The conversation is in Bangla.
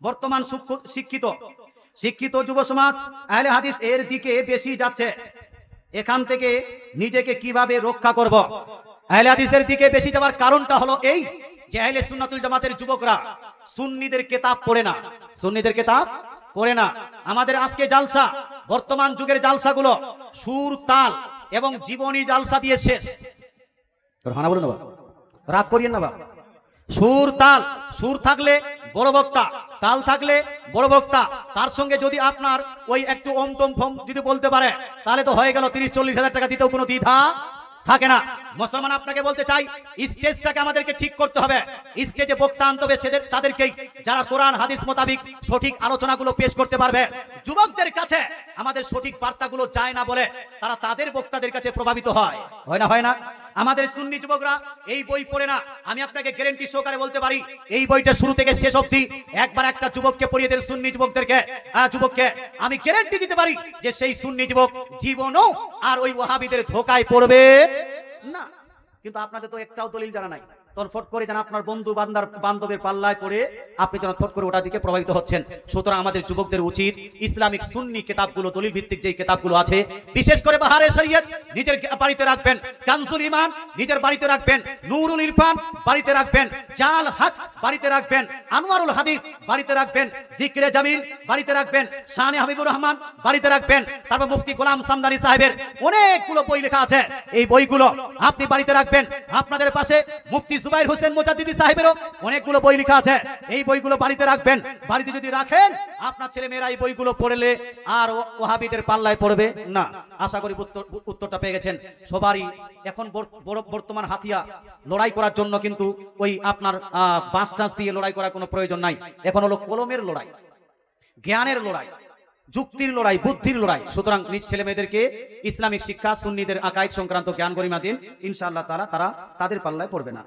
বর্তমান শিক্ষিত শিক্ষিত যুব সমাজ, আহলে হাদিস এর দিকে বেশি যাচ্ছে। এখান থেকে নিজেকে কীভাবে রক্ষা করব? আহলে হাদিসের দিকে বেশি যাওয়ার কারণটা হলো এই যে আহলে সুন্নাতুল জামাতের যুবকরা সুন্নিদের কেতাব পড়ে না। সুন্নিদের কেতাব পড়ে না। আমাদের আজকে জালসা, বর্তমান যুগের জালসাগুলো সুর, তাল এবং জীবনী জালসা দিয়ে শেষ। তোর হানা বলো না। রাগ করিয়েন না বাবা সুর, তাল, সুর থাকলে বড় বক্তা, তাল থাকলে বড় বক্তা। তার সঙ্গে যদি আপনার ওই একটু ওম টম ফম যদি বলতে পারে, তাহলে তো হয়ে গেল তিরিশ চল্লিশ হাজার টাকা দিতেও কোনো দ্বিধা থাকে না। মুসলমান আপনাকে বলতে চাই, স্টেজটাকে আমাদেরকে ঠিক করতে হবে। স্টেজে বক্তা আনতে হবে সেদের তাদেরকেই, যারা কোরআন, হাদিস মোতাবিক সঠিক আলোচনাগুলো পেশ করতে পারবে। যুবকদের কাছে আমাদের সঠিক বার্তাগুলো যায় না বলে তারা তাদের বক্তাদের কাছে প্রভাবিত হয়। হয় না হয় না? আমাদের সুন্নি যুবকরা, এই বই পড়ে না। আমি আপনাকে গ্যারেন্টি সহকারে বলতে পারি, এই বইটা শুরু থেকে শেষ অবধি একবার একটা যুবককে পড়িয়ে দেন সুন্নি যুবকদেরকে। যুবককে, আমি গ্যারেন্টি দিতে পারি যে সেই সুন্নি যুবক জীবনও আর ওই ওয়াহাবিদের ধোকায় পড়বে না। কিন্তু আপনাদের তো একটাও দলিল জানা নাই। তখন ফট করে যেন আপনার বন্ধু বান্দার বান্ধবের পাল্লায় পড়ে আপনি যেন ফট করে ওটার দিকে প্রভাবিত হচ্ছেন। সুতরাং আমাদের যুবকদের উচিত ইসলামিক সুন্নি কিতাবগুলো দলিল ভিত্তিক যে কিতাবগুলো আছে, বিশেষ করে বাহারে শরীয়ত, নিজের বাড়িতে রাখবেন। কানসুল ইমান নিজের বাড়িতে রাখবেন। নুরুল ইরফান, বাড়িতে রাখবেন। জাল হক বাড়িতে রাখবেন আনোয়ারুল হাদিস, বাড়িতে রাখবেন জিকরে জামিল, বাড়িতে রাখবেন শানে হাবিবুর রহমান, বাড়িতে রাখবেন। তারপর মুফতি গোলাম সামদানি সাহেবের অনেকগুলো বই লেখা আছে। এই বইগুলো আপনি বাড়িতে রাখবেন। আপনাদের পাশে মুফতি জুবাইর হোসেন মোজাদ্দিদি সাহেবেরও অনেকগুলো বই লেখা আছে। এই বইগুলো বাড়িতে রাখবেন। বাড়িতে যদি রাখেন, আপনার ছেলে মেয়েরা এই বইগুলো পড়লে আর ওহাবিদের পাল্লায় পড়বে না। আশা করি উত্তর উত্তরটা পেয়ে গেছেন। সবারই এখন বর্তমান হাতিয়া লড়াই করার জন্য কিন্তু ওই আপনার বাঁশ টাঁস দিয়ে লড়াই করার কোনো প্রয়োজন নাই। এখন হলো কলমের লড়াই, জ্ঞানের লড়াই, যুক্তির লড়াই, বুদ্ধির লড়াই। সুতরাং নিজ ছেলে মেয়েদেরকে ইসলামিক শিক্ষা, সুন্নিদের আকাইদ সংক্রান্ত জ্ঞান গরিমা দিন। ইনশাআল্লাহ তারা তারা তাদের পাল্লায় পড়বে না।